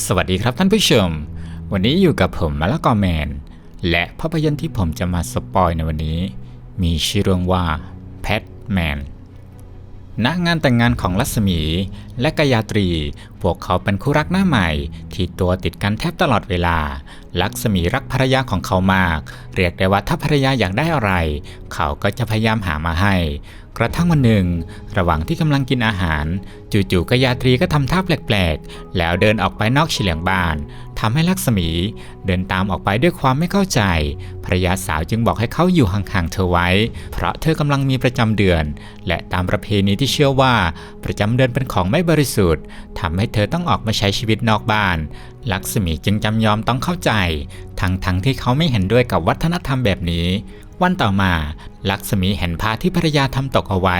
สวัสดีครับท่านผู้ชม วันนี้อยู่กับผมมาละกอแมน และภาพยนตร์ที่ผมจะมาสปอยในวันนี้ มีชื่อเรื่องว่าแพทแมนณงานแต่งงานของลัศมีและกายาตรี พวกเขาเป็นคู่รักหน้าใหม่ ที่ตัวติดกันแทบตลอดเวลา ลักษมีรักภรรยาของเขามาก เรียกได้ว่าถ้าภรรยาอยากได้อะไร เขาก็จะพยายามหามาให้ กระทั่งวันหนึ่ง ระหว่างที่กำลังกินอาหาร จู่ๆกยาตรีก็ทำท่าแปลกๆ แล้วเดินออกไปนอกเฉลียงบ้านทำให้ลักษมี เดินตามออกไปด้วยความไม่เข้าใจ ภรรยาสาวจึงบอกให้เขาอยู่ห่างๆเธอไว้ เพราะเธอกำลังมีประจำเดือน และตามประเพณีที่เชื่อว่า ประจำเดือนเป็นของไม่บริสุทธิ์ทำให้เธอต้องออกมาใช้ชีวิตนอกบ้าน ลักษมีจึงจำยอมต้องเข้าใจ ทั้งๆที่เขาไม่เห็นด้วยกับวัฒนธรรมแบบนี้ วันต่อมา ลักษมีเห็นผ้าที่ภรรยาทำตกเอาไว้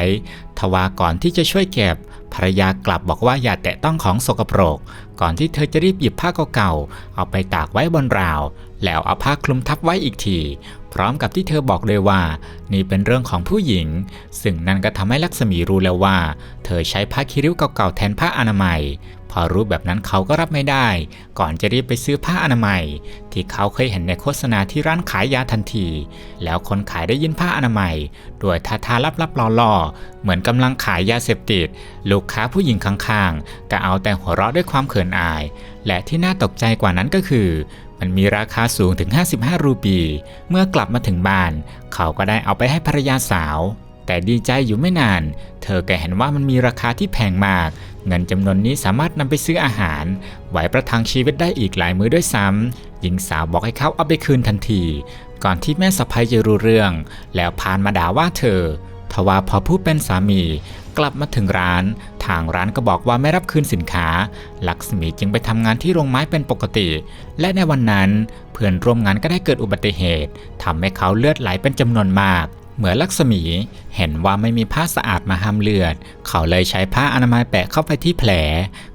ทว่าก่อนที่จะช่วยเก็บ ภรรยากลับบอกว่าอย่าแตะต้องของสกปรก ก่อนที่เธอจะรีบหยิบผ้าเก่าๆ เอาไปตากไว้บนราว แล้วเอาผ้าคลุมทับไว้อีกทีพร้อมกับที่เธอบอกเลยว่า นี่เป็นเรื่องของผู้หญิง ซึ่งนั่นก็ทำให้ลักษมีรู้แล้วว่า เธอใช้ผ้าคีริ้วเก่าๆแทนผ้าอนามัย พอรู้แบบนั้นเขาก็รับไม่ได้ ก่อนจะรีบไปซื้อผ้าอนามัย ที่เขาเคยเห็นในโฆษณาที่ร้านขายยาทันที แล้วคนขายได้ยินผ้าอนามัยด้วยท่าทางลับๆล่อๆเหมือนกำลังขายยาเสพติด ลูกค้าผู้หญิงข้างๆก็เอาแต่หัวเราะด้วยความเขินอาย และที่น่าตกใจกว่านั้นก็คือ มันมีราคาสูงถึง 55 รูปี เมื่อกลับมาถึงบ้าน เขาก็ได้เอาไปให้ภรรยาสาวแต่ดีใจอยู่ไม่นาน เธอแกเห็นว่ามันมีราคาที่แพงมาก เงินจำนวนนี้สามารถนำไปซื้ออาหาร ไหวประทังชีวิตได้อีกหลายมื้อด้วยซ้ำหญิงสาวบอกให้เขาเอาไปคืนทันที ก่อนที่แม่สะพ้ยจะรู้เรื่อง แล้วพานมาด่าว่าเธอทว่าพอผู้เป็นสามีกลับมาถึงร้าน ทางร้านก็บอกว่าไม่รับคืนสินค้า ลักษมีจึงไปทำงานที่โรงไม้เป็นปกติ และในวันนั้นเพื่อนร่วมงานก็ได้เกิดอุบัติเหตุทำให้เขาเลือดไหลเป็นจำนวนมาก เมื่อลักษมีเห็นว่าไม่มีผ้าสะอาดมาห้ามเลือด เขาเลยใช้ผ้าอนามัยแปะเข้าไปที่แผล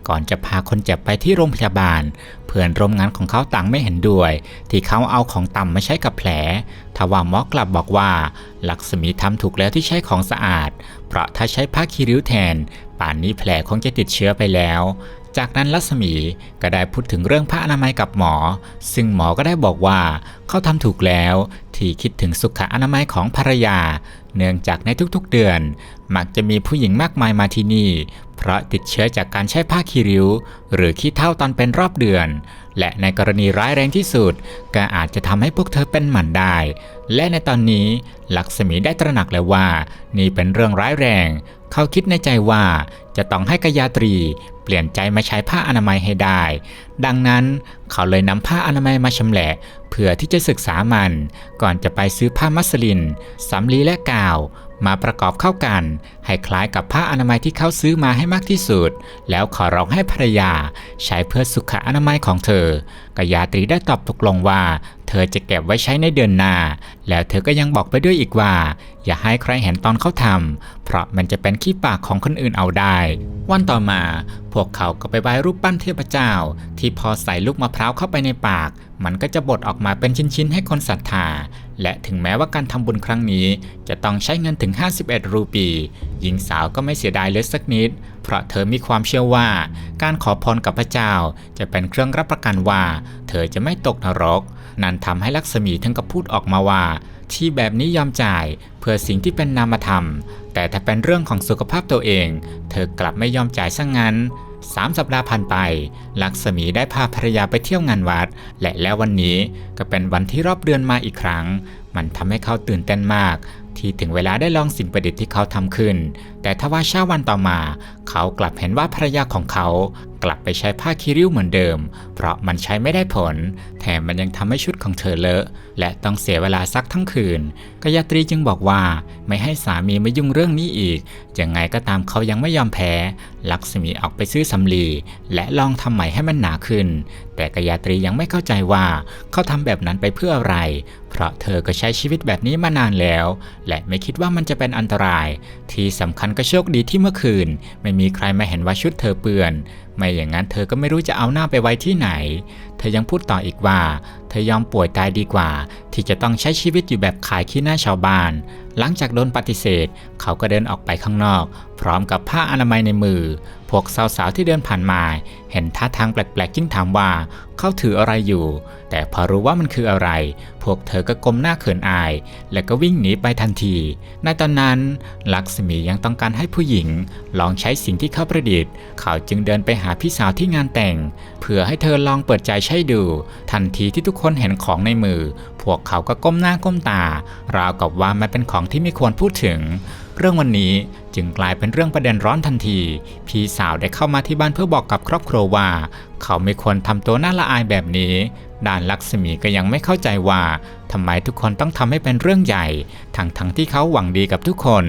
ก่อนจะพาคนเจ็บไปที่โรงพยาบาล เพื่อนร่วมงานของเขาต่างไม่เห็นด้วย ที่เขาเอาของต่ำมาใช้กับแผล ทว่าหมอกลับบอกว่า ลักษมีทำถูกแล้วที่ใช้ของสะอาด เพราะถ้าใช้ผ้าคีริ้วแทน ป่านนี้แผลคงจะติดเชื้อไปแล้ว จากนั้นลักษมีก็ได้พูดถึงเรื่องผ้าอนามัยกับหมอ ซึ่งหมอก็ได้บอกว่าเขาทำถูกแล้วที่คิดถึงสุขอนามัยของภรรยา เนื่องจากในทุกๆเดือน มักจะมีผู้หญิงมากมายมาที่นี่ เพราะติดเชื้อจากการใช้ผ้าคีริ้ว หรือขี้เท่าตอนเป็นรอบเดือน และในกรณีร้ายแรงที่สุด ก็อาจจะทำให้พวกเธอเป็นหมันได้ และในตอนนี้ลักษมีได้ตระหนักแล้วว่า นี่เป็นเรื่องร้ายแรง เขาคิดในใจว่าจะต้องให้กายาตรีเปลี่ยนใจมาใช้ผ้าอนามัยให้ได้ ดังนั้นเขาเลยนำผ้าอนามัยมาชำแหละเพื่อที่จะศึกษามัน ก่อนจะไปซื้อผ้ามัสลินสำลีและกาว มาประกอบเข้ากัน ให้คล้ายกับผ้าอนามัยที่เขาซื้อมาให้มากที่สุด แล้วขอร้องให้ภรรยา ใช้เพื่อสุขอนามัยของเธอกยาตรีได้ตอบตกลงว่า เธอจะเก็บไว้ใช้ในเดือนหน้า แล้วเธอก็ยังบอกไปด้วยอีกว่า อย่าให้ใครเห็นตอนเขาทำเพราะมันจะเป็นขี้ปากของคนอื่นเอาได้ วันต่อมา พวกเขาก็ไปไหว้รูปปั้นเทพเจ้า ที่พอใส่ลูกมะพร้าวเข้าไปในปาก มันก็จะบดออกมาเป็นชิ้นๆ ให้คนศรัทธา และถึงแม้ว่าการทำบุญครั้งนี้ จะต้องใช้เงินถึง 51 รูปี หญิงสาวก็ไม่เสียดายเลยสักนิด เพราะเธอมีความเชื่อว่า การขอพรกับพระเจ้า จะเป็นเครื่องรับประกันว่า เธอจะไม่ตกนรก นั่นทำให้ลักษมีถึงกับพูดออกมาว่า ที่แบบนี้ยอมจ่าย เพื่อสิ่งที่เป็นนามธรรม แต่ถ้าเป็นเรื่องของสุขภาพตัวเอง เธอกลับไม่ยอมจ่ายซะงงั้น สามสัปดาห์ผ่านไป ลักษมีได้พาภรรยาไปเที่ยวงานวัด และแล้ววันนี้ก็เป็นวันที่รอบเดือนมาอีกครั้ง มันทำให้เขาตื่นเต้นมาก ที่ถึงเวลาได้ลองสิ่งประดิษฐ์ที่เขาทำขึ้น แต่ทว่าเช้าวันต่อมา เขากลับเห็นว่าภรรยาของเขากลับไปใช้ผ้าคีริ้วเหมือนเดิม เพราะมันใช้ไม่ได้ผล แถมมันยังทำให้ชุดของเธอเลอะ และต้องเสียเวลาซักทั้งคืนกายตรีจึงบอกว่าไม่ให้สามีมายุ่งเรื่องนี้อีก ยังไงก็ตามเขายังไม่ยอมแพ้ ลักษมีออกไปซื้อสำลี และลองทำใหม่ให้มันหนาขึ้น แต่กายตรียังไม่เข้าใจว่าเขาทำแบบนั้นไปเพื่ออะไร เพราะเธอก็ใช้ชีวิตแบบนี้มานานแล้ว และไม่คิดว่ามันจะเป็นอันตราย ที่สำคัญก็โชคดีที่เมื่อคืน ไม่มีใครมาเห็นว่าชุดเธอเปื้อน ไม่อย่างนั้นเธอก็ไม่รู้จะเอาหน้าไปไว้ที่ไหนเธอยังพูดต่ออีกว่า เธอยอมป่วยตายดีกว่า ที่จะต้องใช้ชีวิตอยู่แบบขายขี้หน้าชาวบ้าน หลังจากโดนปฏิเสธ เขาก็เดินออกไปข้างนอก พร้อมกับผ้าอนามัยในมือ พวกสาวๆที่เดินผ่านมา เห็นท่าทางแปลกๆจึงถามว่าเขาถืออะไรอยู่ แต่พอรู้ว่ามันคืออะไร พวกเธอก็ก้มหน้าเขินอาย และก็วิ่งหนีไปทันที ในตอนนั้นลักษมียังต้องการให้ผู้หญิง ลองใช้สิ่งที่เขาประดิษฐ์ เขาจึงเดินไปหาพี่สาวที่งานแต่ง เพื่อให้เธอลองเปิดใจใช้ดู ทันทีที่ทุกคนเห็นของในมือ พวกเขาก็ก้มหน้าก้มตา ราวกับว่ามันเป็นของที่ไม่ควรพูดถึง เรื่องวันนี้จึงกลายเป็นเรื่องประเด็นร้อนทันที พี่สาวได้เข้ามาที่บ้านเพื่อบอกกับครอบครัวว่า เขาไม่ควรทำตัวน่าละอายแบบนี้ด่านลักษมีก็ยังไม่เข้าใจว่าทำไมทุกคนต้องทำให้เป็นเรื่องใหญ่ ทั้งทั้งที่เขาหวังดีกับทุกคน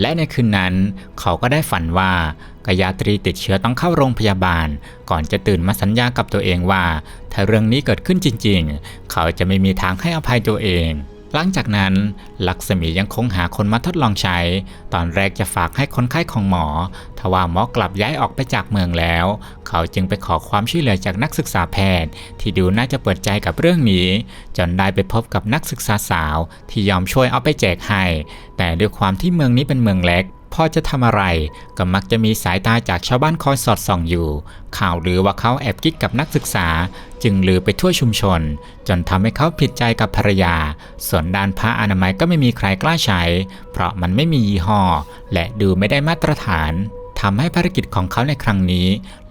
และในคืนนั้นเขาก็ได้ฝันว่า กยาตรีติดเชื้อต้องเข้าโรงพยาบาล ก่อนจะตื่นมาสัญญากับตัวเองว่า ถ้าเรื่องนี้เกิดขึ้นจริงๆ เขาจะไม่มีทางให้อภัยตัวเอง หลังจากนั้น ลักษมียังคงหาคนมาทดลองใช้ ตอนแรกจะฝากให้คนไข้ของหมอ ทว่าหมอกลับย้ายออกไปจากเมืองแล้ว เขาจึงไปขอความช่วยเหลือจากนักศึกษาแพทย์ ที่ดูน่าจะเปิดใจกับเรื่องนี้ จนได้ไปพบกับนักศึกษาสาว ที่ยอมช่วยเอาไปแจกให้ แต่ด้วยความที่เมืองนี้เป็นเมืองเล็ก พอจะทำอะไร ก็มักจะมีสายตาจากชาวบ้านคอยสอดส่องอยู่ ข่าวลือว่าเขาแอบกิ๊กกับนักศึกษา จึงลือไปทั่วชุมชน จนทำให้เขาผิดใจกับภรรยา ส่วนด้านผ้าอนามัยก็ไม่มีใครกล้าใช้ เพราะมันไม่มียี่ห้อ และดูไม่ได้มาตรฐาน ทำให้ภารกิจของเขาในครั้งนี้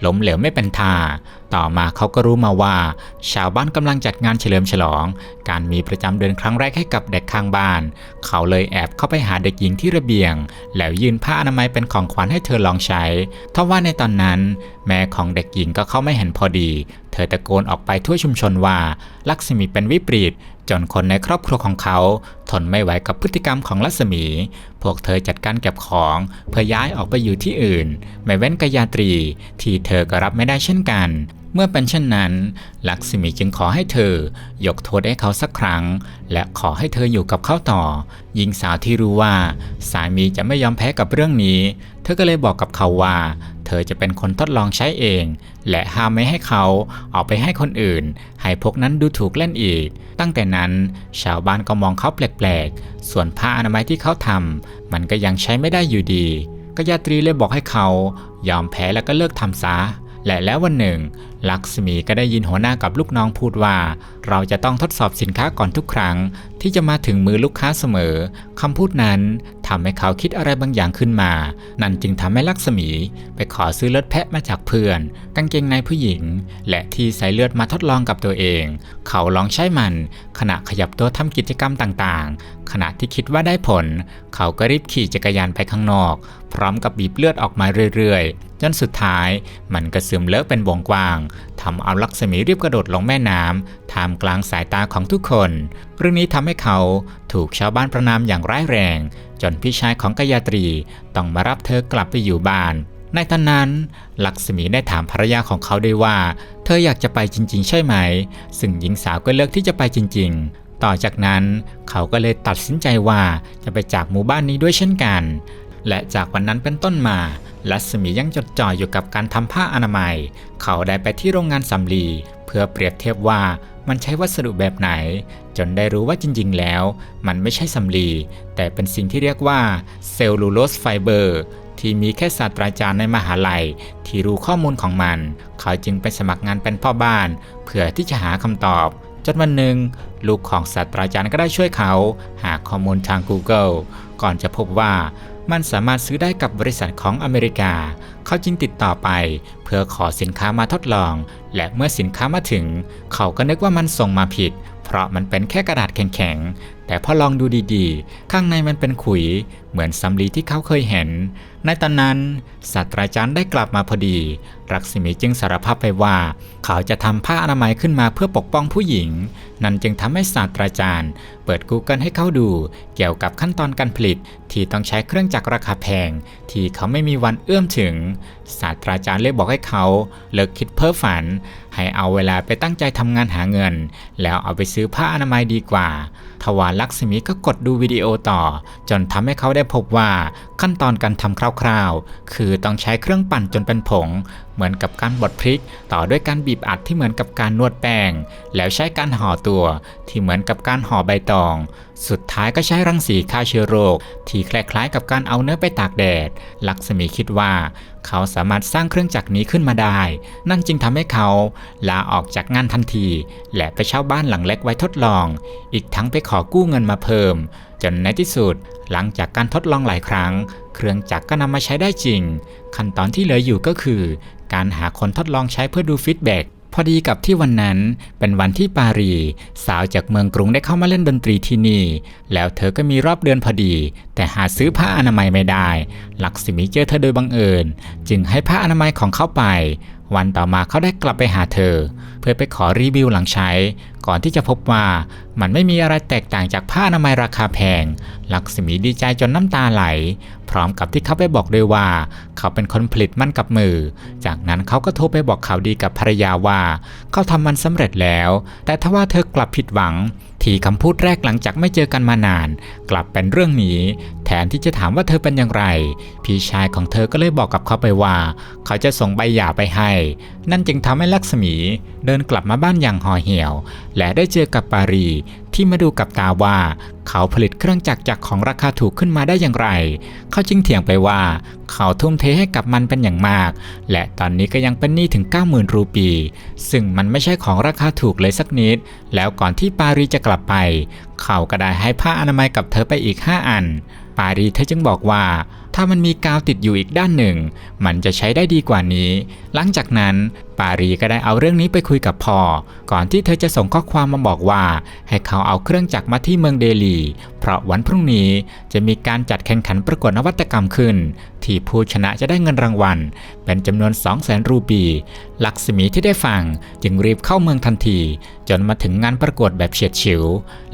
ล้มเหลวไม่เป็นท่า ต่อมาเขาก็รู้มาว่า ชาวบ้านกำลังจัดงานเฉลิมฉลอง การมีประจำเดือนครั้งแรกให้กับเด็กข้างบ้าน เขาเลยแอบเข้าไปหาเด็กหญิงที่ระเบียง แล้วยื่นผ้าอนามัยเป็นของขวัญให้เธอลองใช้ทว่าในตอนนั้น แม่ของเด็กหญิงก็เข้าไม่เห็นพอดี ธอตะโกนออกไปทั่วชุมชนว่า ลักษมีเป็นวิปริตจนคนในครอบครัวของเขาทนไม่ไหวกับพฤติกรรมของลักษมี พวกเธอจัดการเก็บของ เพื่อย้ายออกไปอยู่ที่อื่น ไม่เว้นกายาตรี ที่เธอก็รับไม่ได้เช่นกัน เมื่อเป็นเช่นนั้น ลักษมีจึงขอให้เธอ ยกโทษให้เขาสักครั้ง และขอให้เธออยู่กับเขาต่อ หญิงสาวที่รู้ว่า สามีจะไม่ยอมแพ้กับเรื่องนี้ เธอก็เลยบอกกับเขาว่า เธอจะเป็นคนทดลองใช้เอง และห้ามไม่ให้เขาเอาไปให้คนอื่น ให้พวกนั้นดูถูกเล่นอีก ตั้งแต่นั้น ชาวบ้านก็มองเขาแปลกๆ ส่วนผ้าอนามัยที่เขาทำมันก็ยังใช้ไม่ได้อยู่ดีกยาตรีเลยบอกให้เขา ยอมแพ้แล้วก็เลิกทำซะและแล้ววันหนึ่งลักษมีก็ได้ยินหัวหน้ากับลูกน้องพูดว่า เราจะต้องทดสอบสินค้าก่อนทุกครั้ง ที่จะมาถึงมือลูกค้าเสมอคำพูดนั้นทำให้เขาคิดอะไรบางอย่างขึ้นมา นั่นจึงทำให้ลักษมี ไปขอซื้อเลือดแพะมาจากเพื่อน กางเกงในผู้หญิง และที่ใส่เลือดมาทดลองกับตัวเอง เขาลองใช้มัน ขณะขยับตัวทำกิจกรรมต่างๆ ขณะที่คิดว่าได้ผล เขาก็รีบขี่จักรยานไปข้างนอก พร้อมกับบีบเลือดออกมาเรื่อยๆ จนสุดท้าย มันก็ซึมเลอะเป็นวงกว้างทำเอาลักษมีรีบกระโดดลงแม่น้ำท่ามกลางสายตาของทุกคน เรื่องนี้ทำให้เขาถูกชาวบ้านประนามอย่างร้ายแรง จนพี่ชายของกายาตรีต้องมารับเธอกลับไปอยู่บ้านในตอนนั้นลักษมีได้ถามภรรยาของเขาด้วยว่า เธออยากจะไปจริง ๆ ใช่ไหม ซึ่งหญิงสาวก็เลือกที่จะไปจริง ๆ ต่อจากนั้นเขาก็เลยตัดสินใจว่าจะไปจากหมู่บ้านนี้ด้วยเช่นกัน และจากวันนั้นเป็นต้นมา ลัษมียังจดจ่ออยู่กับการทำผ้าอนามัย เขาได้ไปที่โรงงานสำลี เพื่อเปรียบเทียบว่ามันใช้วัสดุแบบไหน จนได้รู้ว่าจริงๆ แล้ว มันไม่ใช่สำลี แต่เป็นสิ่งที่เรียกว่าเซลลูโลสไฟเบอร์ที่มีแค่ศาสตราจารย์ในมหาลัย ที่รู้ข้อมูลของมัน เขาจึงไปสมัครงานเป็นพ่อบ้าน เพื่อที่จะหาคำตอบจนวันหนึ่ง ลูกของศาสตราจารย์ก็ได้ช่วยเขา หาข้อมูลทาง Google ก่อนจะพบว่า มันสามารถซื้อได้กับบริษัทของอเมริกา เขาจึงติดต่อไป เพื่อขอสินค้ามาทดลอง และเมื่อสินค้ามาถึง เขาก็นึกว่ามันส่งมาผิด เพราะมันเป็นแค่กระดาษแข็งๆ แต่พอลองดูดีๆ ข้างในมันเป็นขุย เหมือนสำลีที่เขาเคยเห็น ในตอนนั้นศาสตราจารย์ได้กลับมาพอดี รักษมีจึงสารภาพไปว่า เขาจะทำผ้าอนามัยขึ้นมาเพื่อปกป้องผู้หญิง นั่นจึงทำให้ศาสตราจารย์ เปิด Google ให้เขาดู เกี่ยวกับขั้นตอนการผลิต ที่ต้องใช้เครื่องจักรราคาแพง ที่เขาไม่มีวันเอื้อมถึง ศาสตราจารย์เลยบอกให้เขาเลิกคิดเพ้อฝัน ให้เอาเวลาไปตั้งใจทำงานหาเงิน แล้วเอาไปซื้อผ้าอนามัยดีกว่า ทวารลักษมีก็กดดูวิดีโอต่อ จนทำให้เขาได้พบว่าขั้นตอนการทำคร่าวๆ คือต้องใช้เครื่องปั่นจนเป็นผง เหมือนกับการบดพริก ต่อด้วยการบีบอัดที่เหมือนกับการนวดแป้ง แล้วใช้การห่อตัว ที่เหมือนกับการห่อใบตอง สุดท้ายก็ใช้รังสีฆ่าเชื้อโรค ที่คล้ายๆ กับการเอาเนื้อไปตากแดด ลักษมีคิดว่า เขาสามารถสร้างเครื่องจักรนี้ขึ้นมาได้ นั่นจึงทำให้เขาลาออกจากงานทันที และไปเช่าบ้านหลังเล็กไว้ทดลอง อีกทั้งไปขอกู้เงินมาเพิ่ม จนในที่สุด หลังจากการทดลองหลายครั้ง เครื่องจักรก็นำมาใช้ได้จริง ขั้นตอนที่เหลืออยู่ก็คือ การหาคนทดลองใช้เพื่อดูฟีดแบ็กพอดีกับที่วันนั้นเป็นวันที่ปารี สาวจากเมืองกรุงได้เข้ามาเล่นดนตรีที่นี่ แล้วเธอก็มีรอบเดือนพอดี แต่หาซื้อผ้าอนามัยไม่ได้ ลักษมีเจอเธอโดยบังเอิญ จึงให้ผ้าอนามัยของเขาไป วันต่อมาเขาได้กลับไปหาเธอ เพื่อไปขอรีวิวหลังใช้ ก่อนที่จะพบว่ามันไม่มีอะไรแตกต่างจากผ้าอนามัยราคาแพง ลักษมีดีใจจนน้ำตาไหล ร้อมกับที่เขาไปบอกด้วยว่า เขาเป็นคนผลิตมันกับมือ จากนั้นเขาก็โทรไปบอกข่าวดีกับภรรยาว่า เขาทำมันสำเร็จแล้ว แต่ถ้าว่าเธอกลับผิดหวัง ที่คำพูดแรกหลังจากไม่เจอกันมานาน กลับเป็นเรื่องนี้ แทนที่จะถามว่าเธอเป็นอย่างไร พี่ชายของเธอก็เลยบอกกับเขาไปว่า เขาจะส่งใบหย่าไปให้ นั่นจึงทำให้ลักษมีเดินกลับมาบ้านอย่างห่อเหี่ยว และได้เจอกับปารีที่มาดูกับตาว่า เขาผลิตเครื่องจักรจากของราคาถูกขึ้นมาได้อย่างไร เขาจึงเถียงไปว่า เขาทุ่มเทให้กับมันเป็นอย่างมาก และตอนนี้ก็ยังเป็นหนี้ถึง 90,000 รูปี ซึ่งมันไม่ใช่ของราคาถูกเลยสักนิด แล้วก่อนที่ปารีจะกลับไป เขาก็ได้ให้ผ้าอนามัยกับเธอไปอีก 5 อัน ปารีเธอจึงบอกว่าถ้ามันมีกาวติดอยู่อีกด้านหนึ่ง มันจะใช้ได้ดีกว่านี้ หลังจากนั้น ปารีก็ได้เอาเรื่องนี้ไปคุยกับพ่อก่อนที่เธอจะส่งข้อความมาบอกว่า ให้เขาเอาเครื่องจักรมาที่เมืองเดลี เพราะวันพรุ่งนี้จะมีการจัดแข่งขันประกวดนวัตกรรมขึ้น ที่ผู้ชนะจะได้เงินรางวัล เป็นจำนวน 2 0 0แสนรูปีลักษมีที่ได้ฟังจึงรีบเข้าเมืองทันที จนมาถึงงานประกวดแบบเฉียดฉิว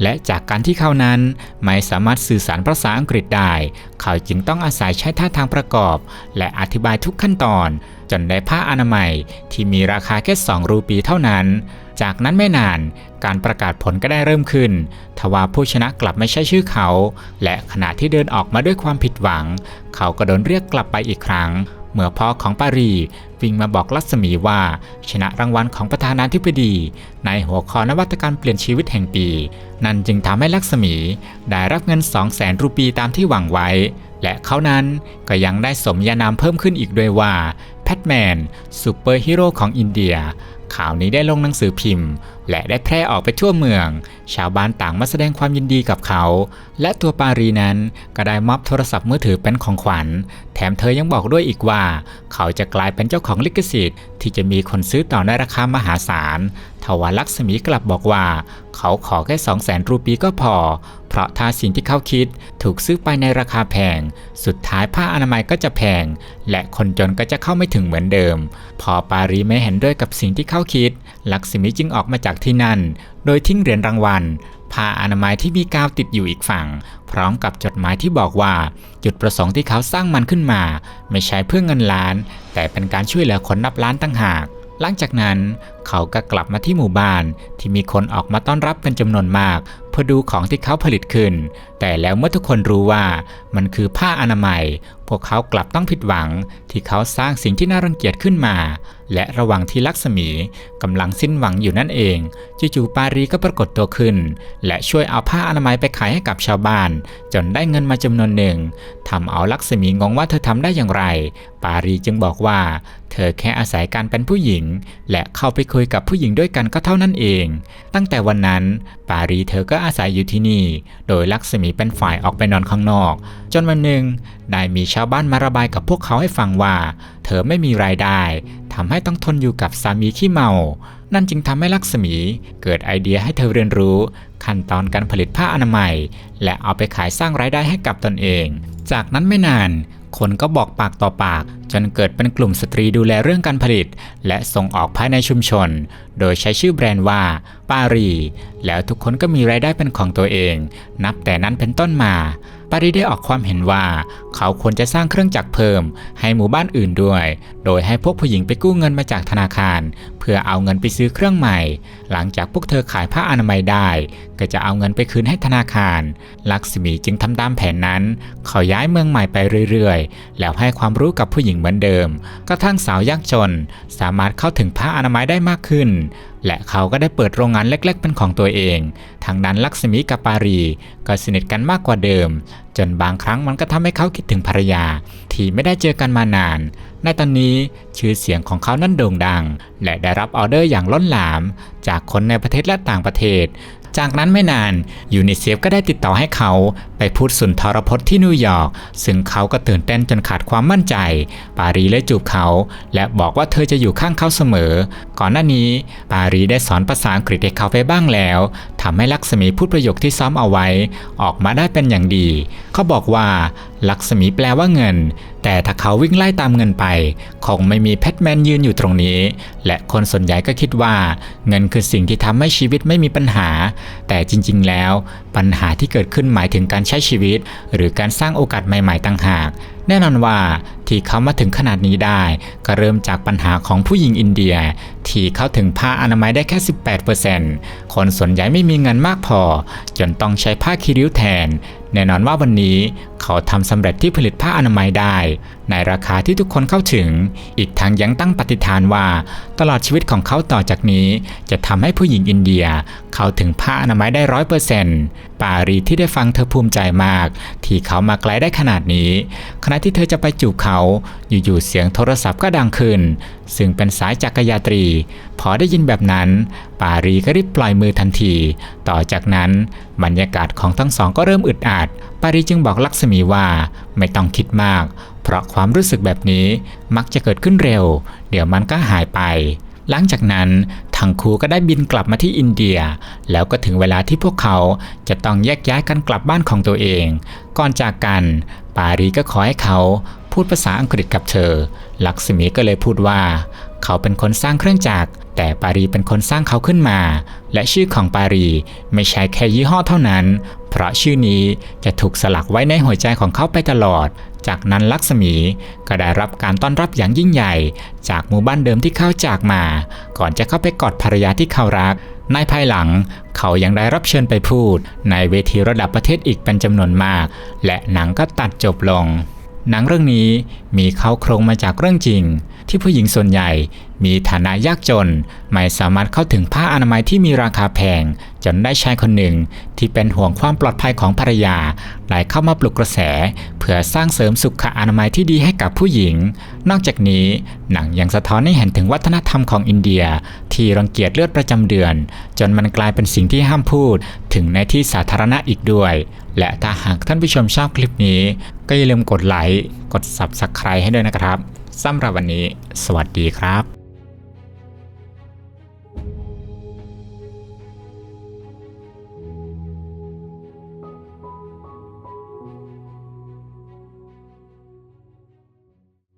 และจากการที่เขานั้นไม่สามารถสื่อสารภาษาอังกฤษได้ เขาจึงต้องอาศัยใช้ท่าทางประกอบ และอธิบายทุกขั้นตอนจนได้ผ้าอนามัยที่มีราคาแค่2รูปีเท่านั้น จากนั้นไม่นานการประกาศผลก็ได้เริ่มขึ้น ทว่าผู้ชนะกลับไม่ใช่ชื่อเขา และขณะที่เดินออกมาด้วยความผิดหวัง เขาก็โดนเรียกกลับไปอีกครั้ง เมื่อพ่อของปารีวิ่งมาบอกลักษมีว่า ชนะรางวัลของประธานาธิบดี ในหัวข้อนวัตกรรมเปลี่ยนชีวิตแห่งปี นั่นจึงทำให้ลักษมีได้รับเงิน 2 0 0แสนรูปีตามที่หวังไว้และเขานั้นก็ยังได้สมญานามเพิ่มขึ้นอีกด้วยว่า แพทแมนซูเปอร์ฮีโร่ของอินเดีย ข่าวนี้ได้ลงหนังสือพิมพ์ และได้แพร่ออกไปทั่วเมือง ชาวบ้านต่างมาแสดงความยินดีกับเขา และตัวปารีนั้นก็ได้มอบโทรศัพท์มือถือเป็นของขวัญ แถมเธอยังบอกด้วยอีกว่า เขาจะกลายเป็นเจ้าของลิขสิทธิ์ ที่จะมีคนซื้อต่อในราคามหาศาลทว่าลักษมีกลับบอกว่า เขาขอแค่2 0 0แสนรูปีก็พอ เพราะถ้าสิ่งที่เขาคิดถูกซื้อไปในราคาแพง สุดท้ายผ้าอนามัยก็จะแพง และคนจนก็จะเข้าไม่ถึงเหมือนเดิม พอปารีไม่เห็นด้วยกับสิ่งที่เขาคิด ลักษมีจึงออกมาจากที่นั่น โดยทิ้งเหรียญรางวัลผ้าอนามัยที่มีกาวติดอยู่อีกฝั่ง พร้อมกับจดหมายที่บอกว่า จุดประสงค์ที่เขาสร้างมันขึ้นมา ไม่ใช่เพื่อเงินล้าน แต่เป็นการช่วยเหลือคนนับล้านตั้งหาก หลังจากนั้นเขาก็กลับมาที่หมู่บ้านที่มีคนออกมาต้อนรับเป็นจำนวนมากเพื่อดูของที่เขาผลิตขึ้น แต่แล้วเมื่อทุกคนรู้ว่ามันคือผ้าอนามัย พวกเขากลับต้องผิดหวัง ที่เขาสร้างสิ่งที่น่ารังเกียจขึ้นมา และระหว่างที่ลักษมีกำลังสิ้นหวังอยู่นั่นเองจู่ๆปารีก็ปรากฏตัวขึ้น และช่วยเอาผ้าอนามัยไปขายให้กับชาวบ้าน จนได้เงินมาจำนวนหนึ่งทำเอาลักษมีงงว่าเธอทำได้อย่างไร ปารีจึงบอกว่า เธอแค่อาศัยการเป็นผู้หญิง และเข้าไปคุยกับผู้หญิงด้วยกันก็เท่านั้นเอง ตั้งแต่วันนั้น ปารีเธอก็อาศัยอยู่ที่นี่ โดยลักษมีเป็นฝ่ายออกไปนอนข้างนอก จนวันหนึ่งได้มีชาวบ้านมาระบายกับพวกเขาให้ฟังว่า เธอไม่มีรายได้ทำให้ต้องทนอยู่กับสามีขี้เมา นั่นจึงทำให้ลักษมีเกิดไอเดียให้เธอเรียนรู้ ขั้นตอนการผลิตผ้าอนามัย และเอาไปขายสร้างรายได้ให้กับตนเอง จากนั้นไม่นาน คนก็บอกปากต่อปาก จนเกิดเป็นกลุ่มสตรีดูแลเรื่องการผลิต และส่งออกภายในชุมชน โดยใช้ชื่อแบรนด์ว่าปารี แล้วทุกคนก็มีรายได้เป็นของตัวเอง นับแต่นั้นเป็นต้นมาปารีได้ออกความเห็นว่าเขาควรจะสร้างเครื่องจักรเพิ่ม ให้หมู่บ้านอื่นด้วย โดยให้พวกผู้หญิงไปกู้เงินมาจากธนาคาร เพื่อเอาเงินไปซื้อเครื่องใหม่ หลังจากพวกเธอขายผ้าอนามัยได้ ก็จะเอาเงินไปคืนให้ธนาคาร ลักษมีจึงทำตามแผนนั้น เขาย้ายเมืองใหม่ไปเรื่อยๆ แล้วให้ความรู้กับผู้หญิงเหมือนเดิมกระทั่งสาวยากจน สามารถเข้าถึงผ้าอนามัยได้มากขึ้นและเขาก็ได้เปิดโรงงานเล็กๆ เป็นของตัวเอง ทางนั้นลักษมีกับปารี ก็สนิทกันมากกว่าเดิม จนบางครั้งมันก็ทำให้เขาคิดถึงภรรยา ที่ไม่ได้เจอกันมานาน ในตอนนี้ชื่อเสียงของเขานั้นโด่งดัง และได้รับออเดอร์อย่างล้นหลาม จากคนในประเทศและต่างประเทศ จากนั้นไม่นานยูนิเซฟก็ได้ติดต่อให้เขาไปพูดสุนทรพจน์ที่นิวยอร์กซึ่งเขาก็ตื่นเต้นจนขาดความมั่นใจ ปารีเลยจูบเขา และบอกว่าเธอจะอยู่ข้างเขาเสมอ ก่อนหน้านี้ ปารีได้สอนภาษาอังกฤษให้เขาไปบ้างแล้วทำให้ลักษมีพูดประโยคที่ซ้อมเอาไว้ ออกมาได้เป็นอย่างดี เขาบอกว่า ลักษมีแปลว่าเงิน แต่ถ้าเขาวิ่งไล่ตามเงินไปคงไม่มีแพทแมนยืนอยู่ตรงนี้ และคนส่วนใหญ่ก็คิดว่า เงินคือสิ่งที่ทำให้ชีวิตไม่มีปัญหา แต่จริงๆแล้ว ปัญหาที่เกิดขึ้นหมายถึงการใช้ชีวิต หรือการสร้างโอกาสใหม่ๆต่างหาก แน่นอนว่าที่เขามาถึงขนาดนี้ได้ ก็เริ่มจากปัญหาของผู้หญิงอินเดีย ที่เข้าถึงผ้าอนามัยได้แค่ 18%คนส่วนใหญ่ไม่มีเงินมากพอ จนต้องใช้ผ้าคีริ้วแทน แน่นอนว่าวันนี้เขาทำสำเร็จที่ผลิตผ้าอนามัยได้ ในราคาที่ทุกคนเข้าถึง อีกทั้งยังตั้งปฏิฐานว่า ตลอดชีวิตของเขาต่อจากนี้ จะทำให้ผู้หญิงอินเดีย เข้าถึงผ้าอนามัยได้ร้อยเปอร์เซ็นต์ปารีที่ได้ฟังเธอภูมิใจมาก ที่เขามาไกลได้ขนาดนี้ ขณะที่เธอจะไปจูบเขา อยู่ๆเสียงโทรศัพท์ก็ดังขึ้น ซึ่งเป็นสายจักรยานตรี พอได้ยินแบบนั้นปารีก็รีบปล่อยมือทันที ต่อจากนั้นบรรยากาศของทั้งสองก็เริ่มอึดอัด ปารีจึงบอกลักษมีว่าไม่ต้องคิดมาก เพราะความรู้สึกแบบนี้มักจะเกิดขึ้นเร็ว เดี๋ยวมันก็หายไป หลังจากนั้นทั้งคู่ก็ได้บินกลับมาที่อินเดีย แล้วก็ถึงเวลาที่พวกเขาจะต้องแยกย้ายกันกลับบ้านของตัวเอง ก่อนจากกัน ปารีก็ขอให้เขาพูดภาษาอังกฤษกับเธอ ลักษมีก็เลยพูดว่า เขาเป็นคนสร้างเครื่องจักร แต่ปารีเป็นคนสร้างเขาขึ้นมา และชื่อของปารีไม่ใช่แค่ยี่ห้อเท่านั้น เพราะชื่อนี้จะถูกสลักไว้ในหัวใจของเขาไปตลอด จากนั้นลักษมีก็ได้รับการต้อนรับอย่างยิ่งใหญ่ จากหมู่บ้านเดิมที่เขาจากมา ก่อนจะเข้าไปกอดภรรยาที่เขารักในภายหลังเขายังได้รับเชิญไปพูด ในเวทีระดับประเทศอีกเป็นจำนวนมาก และหนังก็ตัดจบลง หนังเรื่องนี้มีเข้าโครงมาจากเรื่องจริง ที่ผู้หญิงส่วนใหญ่มีฐานะยากจน ไม่สามารถเข้าถึงผ้าอนามัยที่มีราคาแพง จนได้ชายคนหนึ่ง ที่เป็นห่วงความปลอดภัยของภรรยาได้เข้ามาปลุกกระแส เพื่อสร้างเสริมสุขอนามัยที่ดีให้กับผู้หญิง นอกจากนี้หนังยังสะท้อนให้เห็นถึงวัฒนธรรมของอินเดีย ที่รังเกียจเลือดประจำเดือน จนมันกลายเป็นสิ่งที่ห้ามพูด ถึงในที่สาธารณะอีกด้วย และถ้าหากท่านผู้ชมชอบคลิปนี้ ก็อย่าลืมกดไลค์กด Subscribe ให้ด้วยนะครับสำหรับวันนี้ สวัสดีครับ